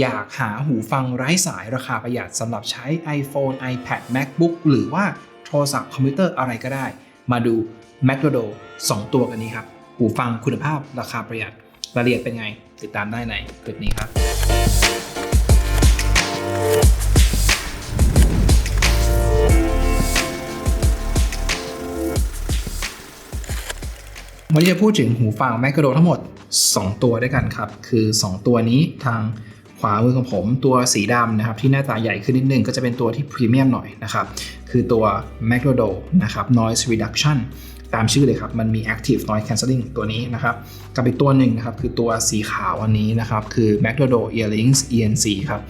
อยากหาหูฟังไร้สายราคาประหยัดสำหรับใช้ iPhone, iPad, MacBook หรือว่าโทรศัพท์คอมพิวเตอร์อะไรก็ได้ มาดู m a c d o 2 ตัวกันนี้ครับ หูฟังคุณภาพราคาประหยัดรายละเอียดเป็นไง ติดตามได้ในคลิปนี้ครับ วันนี้จะพูดถึงหูฟัง m a c d o ทั้งหมด 2 ตัวด้วยกันครับ คือ 2 ตัวนี้ทางามือของผมตัวสีดำนะครับที่หน้าตาใหญ่ขึ้นนิดนึงก็จะเป็นตัวที่พรีเมียมหน่อยนะครับคือตัว m a c d o นะครับ noise reduction ตามชื่อเลยครับ มันมี active noise cancelling ตัวนี้นะครับ กับอีกตัวหนึ่งนะครับ คือตัวสีขาวอันนี้นะครับ คือ m a c d o earrings ENC ครับ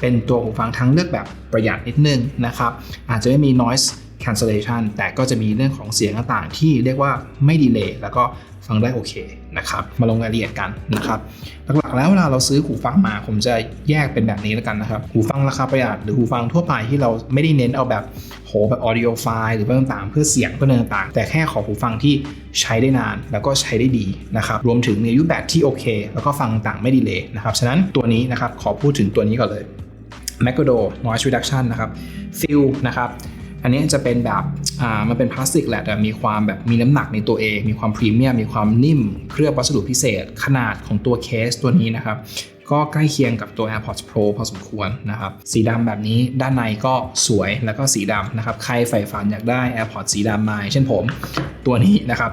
เป็นตัวหูฟังทั้งเลือกแบบประหยัดนิดนึงนะครับ อาจจะไม่มี noise cancellation แต่ก็จะมีเรื่องของเสียงต่างๆ ที่เรียกว่าไม่ดีเลย์แล้วก็ ฟังได้โอเคนะครับ มาลงรายละเอียดกันนะครับ หลักๆแล้วเวลาเราซื้อหูฟังมา ผมจะแยกเป็นแบบนี้แล้วกันนะครับ หูฟังราคาประหยัดหรือหูฟังทั่วไปที่เราไม่ได้เน้นเอาแบบโหแบบ audio file หรือเพื่อต่างๆ เพื่อเสียงเพื่อต่างๆ แต่แค่ขอหูฟังที่ใช้ได้นานแล้วก็ใช้ได้ดีนะครับ รวมถึงมีอายุแบตที่โอเค แล้วก็ฟังต่างไม่ดีเลยนะครับ ฉะนั้นตัวนี้นะครับขอพูดถึงตัวนี้ก่อนเลย m a c d o noise reduction นะครับฟิลนะครับ อันนี้จะเป็นแบบอ่ามันเป็นพลาสติกแหละแต่มีความแบบมีน้ำหนักในตัวเอง มีความพรีเมียมมีความนิ่ม เคลือบวัสดุพิเศษ ขนาดของตัวเคสตัวนี้นะครับ ก็ใกล้เคียงกับตัว AirPods Pro พอสมควรนะครับ สีดำแบบนี้ด้านในก็สวยแล้วก็สีดำนะครับ ใครใฝ่ฝันอยากได้ AirPods สีดำมาเช่นผมตัวนี้นะครับ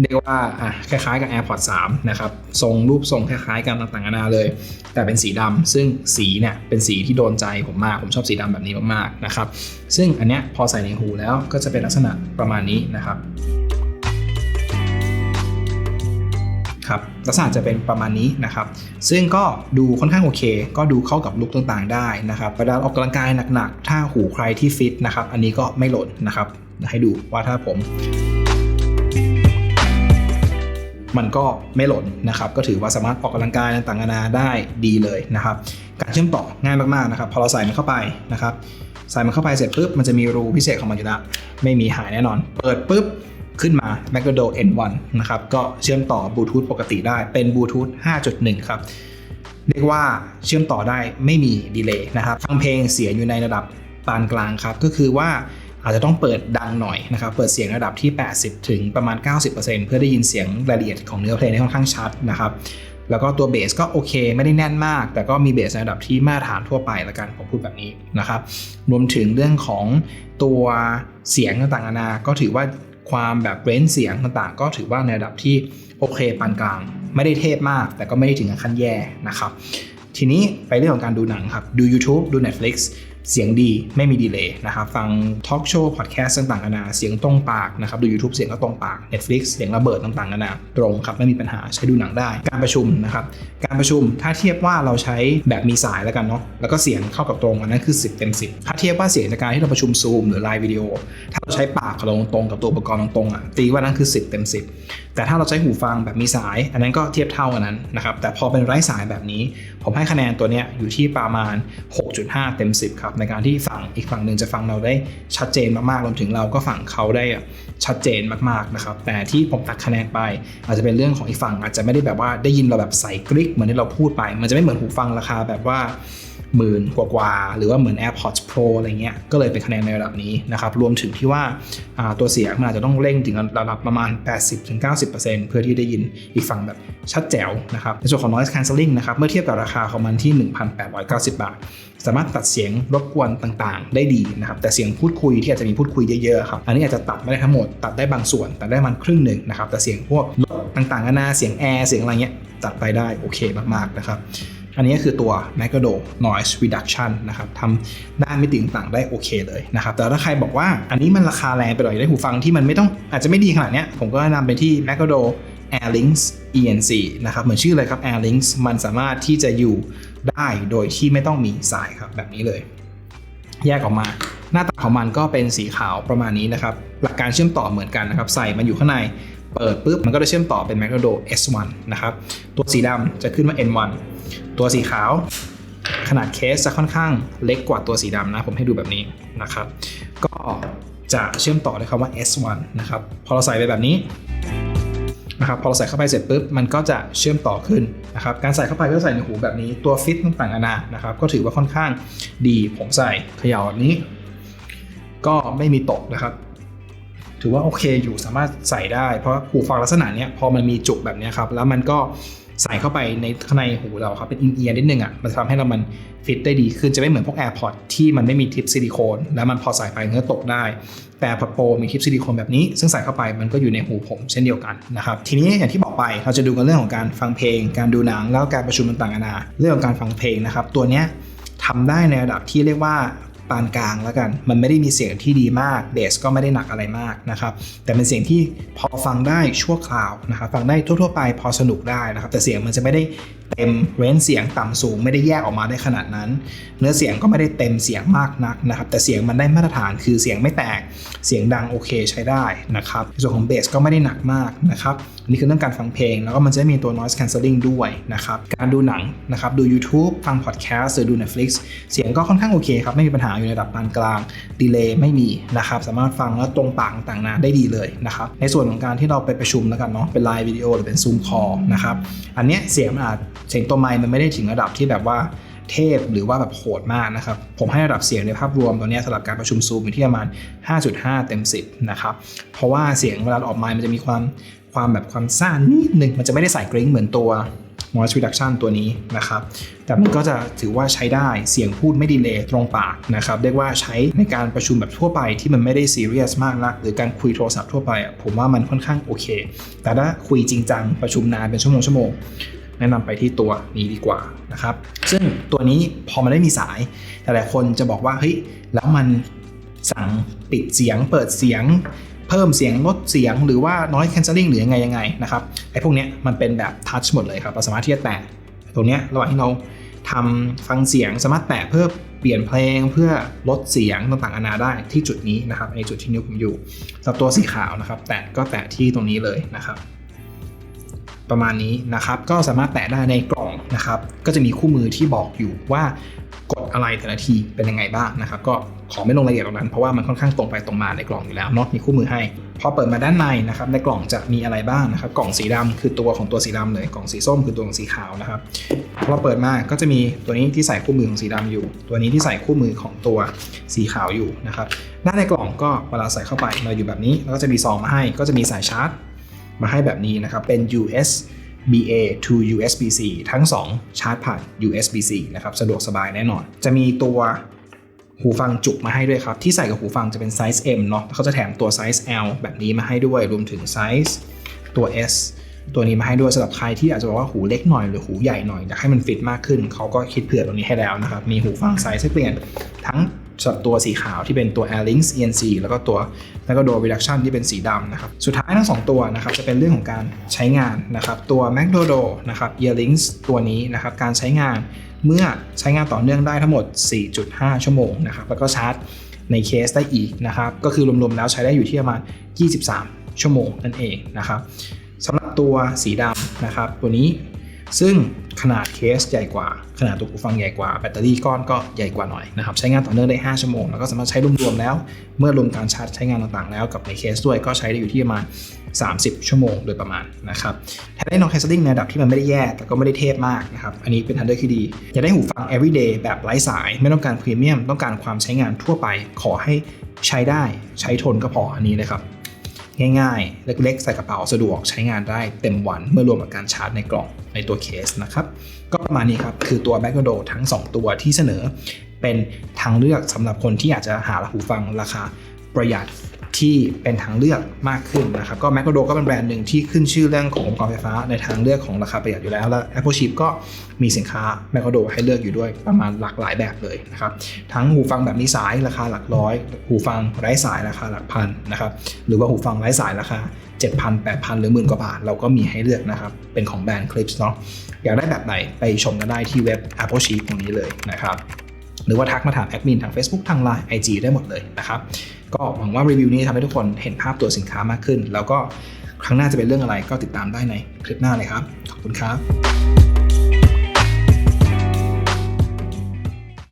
เรียกว่าอะคล้ายๆกับ AirPods 3 นะครับ ทรงรูปทรงคล้ายๆกันต่างๆนานาเลย แต่เป็นสีดำซึ่งสีเนี่ยเป็นสีที่โดนใจผมมาก ผมชอบสีดำแบบนี้มากๆนะครับ ซึ่งอันเนี้ยพอใส่ในหูแล้วก็จะเป็นลักษณะประมาณนี้นะครับครับลักษณะจะเป็นประมาณนี้นะครับ ซึ่งก็ดูค่อนข้างโอเค ก็ดูเข้ากับลุคต่างๆได้นะครับเวลาออกกำลังกายหนักๆ ถ้าหูใครที่ฟิตนะครับ อันนี้ก็ไม่หล่นนะครับ ให้ดูว่าถ้าผม มันก็ไม่หล่นนะครับ ก็ถือว่าสามารถออกกำลังกายต่างๆนานาได้ดีเลยนะครับ การเชื่อมต่อง่ายมากๆนะครับ พอเราใส่มันเข้าไปนะครับ ใส่มันเข้าไปเสร็จปุ๊บมันจะมีรูพิเศษของมันอยู่แล้วไม่มีหายแน่นอน เปิดปุ๊บขึ้นมา m a c d o N1 นะครับ ก็เชื่อมต่อบลูทูธปกติได้ เป็นบลูทูธ5.1 ครับ เรียกว่าเชื่อมต่อได้ไม่มีดีเลย์นะครับ ฟังเพลงเสียงอยู่ในระดับปานกลางครับ ก็คือว่า อาจจะต้องเปิดดังหน่อยนะครับ เปิดเสียงระดับที่ 80 ถึงประมาณ 90%เพื่อได้ยินเสียงรายละเอียดของเนื้อเพลงได้ค่อนข้างชัดนะครับ แล้วก็ตัวเบสก็โอเค ไม่ได้แน่นมาก แต่ก็มีเบสในระดับที่มาตรฐานทั่วไปละกันผมพูดแบบนี้นะครับ รวมถึงเรื่องของตัวเสียงต่างๆนานาก็ถือว่าความแบบเรนจ์เสียงต่างๆ ก็ถือว่าในระดับที่โอเคปานกลาง ไม่ได้เทพมาก แต่ก็ไม่ได้ถึงขั้นแย่นะครับ ทีนี้ไปเรื่องของการดูหนังครับ ดู YouTube ดู Netflix เสียงดีไม่มีดีเลย์นะครับฟังทอล์กโชว์พอดแคสต์ต่างๆนานาเสียงตรงปากนะครับดู YouTube เสียงก็ตรงปาก Netflix เสียงระเบิดต่างๆนานาตรงครับไม่มีปัญหาใช้ดูหนังได้ การประชุมนะครับการประชุมถ้าเทียบว่าเราใช้แบบมีสายแล้วกันเนาะแล้วก็เสียงเข้ากับตรงอันนั้นคือ 10 เต็ม 10 ถ้าเทียบว่าเสียงจากการที่เราประชุมซูมหรือไลฟ์วิดีโอถ้าเราใช้ปากของเราตรงกับตัวอุปกรณ์ตรงๆอะตีว่านั่นคือ 10 เต็ม 10 แต่ถ้าเราใช้หูฟังแบบมีสาย อันนั้นก็เทียบเท่ากันนั้นนะครับแต่พอเป็นไร้สายแบบนี้ ผมให้คะแนนตัวเนี้ยอยู่ที่ประมาณ 6.5 เต็ม 10 ครับในการที่ฝั่งอีกฝั่งหนึ่งจะฟังเราได้ชัดเจนมากๆรวมถึงเราก็ฝั่งเขาได้ชัดเจนมากๆนะครับแต่ที่ผมตัดคะแนนไป อาจจะเป็นเรื่องของอีกฝั่งอาจจะไม่ได้แบบว่าได้ยินเราแบบใส่กริกเหมือนที่เราพูดไป มันจะไม่เหมือนหูฟังราคาแบบว่า หมื่นกว่าๆหรือว่าเหมือน AirPods Pro อะไรเงี้ยก็เลยเป็นคะแนนในระดับนี้นะครับรวมถึงที่ว่าาตัวเสียงมันอาจจะต้องเร่งถึงระดับประมาณ 80-90%เพื่อที่ได้ยินอีกฝั่งแบบชัดแจ๋วนะครับในส่วนของ noise cancelling นะครับเมื่อเทียบกับราคาของมันที่ 1,890 บาท สามารถตัดเสียงรบกวนต่างๆ ได้ดีนะครับแต่เสียงพูดคุยที่อาจจะมีพูดคุยเยอะๆครับอันนี้อาจจะตัดไม่ได้ทั้งหมดตัดได้บางส่วนตัดได้มันครึ่งหนึ่งนะครับแต่เสียงพวกรถต่างๆนานาเสียงแอร์เสียงอะไรเงี้ยตัดไปได้โอเคมากๆนะครับ อันนี้ก็คือตัว m a c d o Noise Reduction นะครับทำด้านมิติต่างๆได้โอเคเลยนะครับ แต่ถ้าใครบอกว่าอันนี้มันราคาแรงไปหน่อยได้หูฟังที่มันไม่ต้องอาจจะไม่ดีขนาดนี้ผมก็แนะนำไปที่ m a c d o Airlinks ENC นะครับเหมือนชื่อเลยครับ Airlinks มันสามารถที่จะอยู่ได้โดยที่ไม่ต้องมีสายครับแบบนี้เลย แยกออกมา หน้าตาของมันก็เป็นสีขาวประมาณนี้นะครับ หลักการเชื่อมต่อเหมือนกันนะครับ ใส่มันอยู่ข้างในเปิดปุ๊บมันก็จะเชื่อมต่อเป็น m a c d o S1 นะครับ ตัวสีดำจะขึ้นมา N1 ตัวสีขาว ขนาดเคสจะค่อนข้างเล็กกว่าตัวสีดำนะ ผมให้ดูแบบนี้นะครับ ก็จะเชื่อมต่อด้วยคำว่า S1 นะครับ พอเราใส่ไปแบบนี้นะครับพอเราใส่เข้าไปเสร็จปุ๊บมันก็จะเชื่อมต่อขึ้นนะครับการใส่เข้าไปก็ใส่ในหูแบบนี้ตัวฟิตต่างๆนานานะครับก็ถือว่าค่อนข้างดีผมใส่เขย่าแบบนี้ ก็ไม่มีตกนะครับ ถือว่าโอเคอยู่สามารถใส่ได้เพราะหูฟังลักษณะนี้พอมันมีจุกแบบนี้ครับแล้วมันก็ ใส่เข้าไปในข้างในหูเราครับเป็นอินเอียร์นิดนึงอะมันทำให้เรามันฟิตได้ดีขึ้นจะไม่เหมือนพวก AirPods ที่มันไม่มีทิปซิลิโคนแล้วมันพอใส่ไปมันก็ตกได้ แต่ AirPods Pro มีทิปซิลิโคนแบบนี้ ซึ่งใส่เข้าไปมันก็อยู่ในหูผมเช่นเดียวกันนะครับทีนี้อย่างที่บอกไปเราจะดูกันเรื่องของการฟังเพลง การดูหนังแล้วการประชุมต่างๆนานาเรื่องของการฟังเพลงนะครับตัวเนี้ยทำได้ในระดับที่เรียกว่า ปานกลางแล้วกัน มันไม่ได้มีเสียงที่ดีมากเบสก็ไม่ได้หนักอะไรมากนะครับ แต่เป็นเสียงที่พอฟังได้ชั่วคราวนะครับ ฟังได้ทั่วๆไปพอสนุกได้นะครับ แต่เสียงมันจะไม่ได้เต็มเรนเสียงต่ำสูงไม่ได้แยกออกมาได้ขนาดนั้น เนื้อเสียงก็ไม่ได้เต็มเสียงมากนักนะครับ แต่เสียงมันได้มาตรฐานคือเสียงไม่แตกเสียงดังโอเคใช้ได้นะครับในส่วนของเบสก็ไม่ได้หนักมากนะครับอันนี้คือเรื่องการฟังเพลง แล้วก็มันจะมีตัว noise cancelling ด้วยนะครับการดูหนังนะครับดู YouTube ฟัง podcast หรือดู Netflix เสียงก็ค่อนข้างโอเคครับไม่มีปัญหาอยู่ในระดับปานกลางดีเลย์ไม่มีนะครับสามารถฟังแล้วตรงปากต่างๆนาได้ดีเลยนะครับในส่วนของการที่เราไปประชุมแล้วกันเนาะเป็นไลฟ์วิดีโอหรือเป็น Zoom call นะครับอันเนี้ยเสียงอาจเสียงตัวไมค์มันไม่ได้ถึงระดับที่แบบว่าเทพหรือว่าแบบโหดมากนะครับ ผมให้ระดับเสียงในภาพรวมตอนนี้สำหรับการประชุมซูมอยู่ที่ประมาณ 5.5 เต็ม 10 นะครับ เพราะว่าเสียงเวลาออกมามันจะมีความความแบบความซ่านนิดนึง มันจะไม่ได้ใส่กริ้งเหมือนตัว noise reduction ตัวนี้นะครับ แต่มันก็จะถือว่าใช้ได้เสียงพูดไม่ดีเลยตรงปากนะครับ เรียกว่าใช้ในการประชุมแบบทั่วไปที่มันไม่ได้ซีเรียสมากนัก หรือการคุยโทรศัพท์ทั่วไปผมว่ามันค่อนข้างโอเค แต่ถ้าคุยจริงจังประชุมนานเป็นชั่วโมงชั่วโมง แนะนำไปที่ตัวนี้ดีกว่านะครับซึ่งตัวนี้พอมันได้มีสายแต่หลายคนจะบอกว่าเฮ้ยแล้วมันสั่งปิดเสียงเปิดเสียง เพิ่มเสียงลดเสียงหรือว่า noise cancelling หรือยังไงยังไงนะครับไอ้พวกเนี้ยมันเป็นแบบทัชหมดเลยครับเราสามารถที่จะแตะตรงเนี้ยระหว่างที่เราทำฟังเสียงสามารถแตะเพื่อเปลี่ยนเพลงเพื่อลดเสียงต่างๆนานาได้ที่จุดนี้นะครับในจุดที่นิ้วผมอยู่สำหรับตัวสีขาวนะครับ แตะก็แตะที่ตรงนี้เลยนะครับ ประมาณนี้นะครับ ก็สามารถแตะได้ในกล่องนะครับ ก็จะมีคู่มือที่บอกอยู่ว่ากดอะไรแต่ละทีเป็นยังไงบ้างนะครับ ก็ขอไม่ลงรายละเอียดตรงนั้นเพราะว่ามันค่อนข้างตรงไปตรงมาในกล่องอยู่แล้วเนาะมีคู่มือให้ พอเปิดมาด้านในนะครับ ในกล่องจะมีอะไรบ้างนะครับ กล่องสีดำคือตัวของตัวสีดำเลยกล่องสีส้มคือตัวของสีขาวนะครับพอเราเปิดมาก็จะมีตัวนี้ที่ใส่คู่มือของสีดำอยู่ ตัวนี้ที่ใส่คู่มือของตัวสีขาวอยู่นะครับด้านในกล่องก็เวลาใส่เข้าไปมาอยู่แบบนี้แล้วก็จะมีซองมาให้ ก็จะมีสายชาร์จ มาให้แบบนี้นะครับ เป็น USB-A to USB-C ทั้ง 2 ชาร์จผ่าน USB-C นะครับ สะดวกสบายแน่นอน จะมีตัวหูฟังจุกมาให้ด้วยครับ ที่ใส่กับหูฟังจะเป็นไซส์ M เนาะเขาจะแถมตัวไซส์ L แบบนี้มาให้ด้วย รวมถึงไซส์ตัว S ตัวนี้มาให้ด้วยสำหรับใครที่อาจจะบอกว่าหูเล็กหน่อยหรือหูใหญ่หน่อยอยากให้มันฟิตมากขึ้น เขาก็คิดเผื่อตรงนี้ให้แล้วนะครับ มีหูฟังไซส์ให้เปลี่ยนทั้ง ตัวสีขาวที่เป็นตัว Air Links ENC แล้วก็ตัวแล้วก็ Door Reduction ที่เป็นสีดำนะครับ สุดท้ายทั้ง 2 ตัวนะครับจะเป็นเรื่องของการใช้งานนะครับ ตัว Magnodo นะครับ Ear Links ตัวนี้นะครับการใช้งานเมื่อใช้งานต่อเนื่องได้ทั้งหมด 4.5 ชั่วโมงนะครับแล้วก็ชาร์จในเคสได้อีกนะครับก็คือรวมๆแล้วใช้ได้อยู่ที่ประมาณ 23 ชั่วโมงนั่นเองนะครับสำหรับตัวสีดำนะครับตัวนี้ ซึ่งขนาดเคสใหญ่กว่า ขนาดตัวหูฟังใหญ่กว่า แบตเตอรี่ก้อนก็ใหญ่กว่าหน่อยนะครับ ใช้งานต่อเนื่องได้ 5 ชั่วโมง แล้วก็สามารถใช้รวมๆแล้ว เมื่อรวมการชาร์จใช้งานต่างๆ แล้วกับในเคสด้วยก็ใช้ได้อยู่ที่ประมาณ 30 ชั่วโมงโดยประมาณนะครับแถมได้นอนแคสซิ่งในระดับที่มันไม่ได้แย่ แต่ก็ไม่ได้เทพมากนะครับ อันนี้เป็นทันเดอร์ที่ดี อยากได้หูฟัง everyday แบบไร้สาย ไม่ต้องการพรีเมียม ต้องการความใช้งานทั่วไป ขอให้ใช้ได้ ใช้ทนก็พอ อันนี้เลยครับ ง่ายๆ เล็กๆ ใส่กระเป๋าสะดวกใช้งานได้เต็มวันเมื่อรวมกับการชาร์จในกล่องในตัวเคสนะครับ ก็ประมาณนี้ครับ คือตัว b a c k d o ทั้ง 2 ตัวที่เสนอ เป็นทางเลือกสำหรับคนที่อยากจะหาหูฟังราคา ประหยัดที่เป็นทางเลือกมากขึ้นนะครับ ก็ m a c d o ก็เป็นแบรนด์หนึ่งที่ขึ้นชื่อเรื่องของอุปกรณ์ไฟฟ้าในทางเลือกของราคาประหยัดอยู่แล้ว และ Apple Chip ก็มีสินค้า m a c d o ให้เลือกอยู่ด้วยประมาณหลากหลายแบบเลยนะครับ ทั้งหูฟังแบบมีสายราคาหลักร้อย หูฟังไร้สายราคาหลักพันนะครับ หรือว่าหูฟังไร้สายราคา 7,000 8,000 หรือหมื่นกว่าบาท เราก็มีให้เลือกนะครับ เป็นของแบรนด์ Clips เนาะ อยากได้แบบไหนไปชมกันได้ที่เว็บ Apple Sheet ตรงนี้เลยนะครับ หรือว่าทักมาถามแอดมินทาง Facebook ทาง Line IG ได้หมดเลยนะครับ ก็หวังว่ารีวิวนี้ทำให้ทุกคนเห็นภาพตัวสินค้ามากขึ้น แล้วก็ครั้งหน้าจะเป็นเรื่องอะไรก็ติดตามได้ในคลิปหน้าเลยครับ ขอบคุณครับ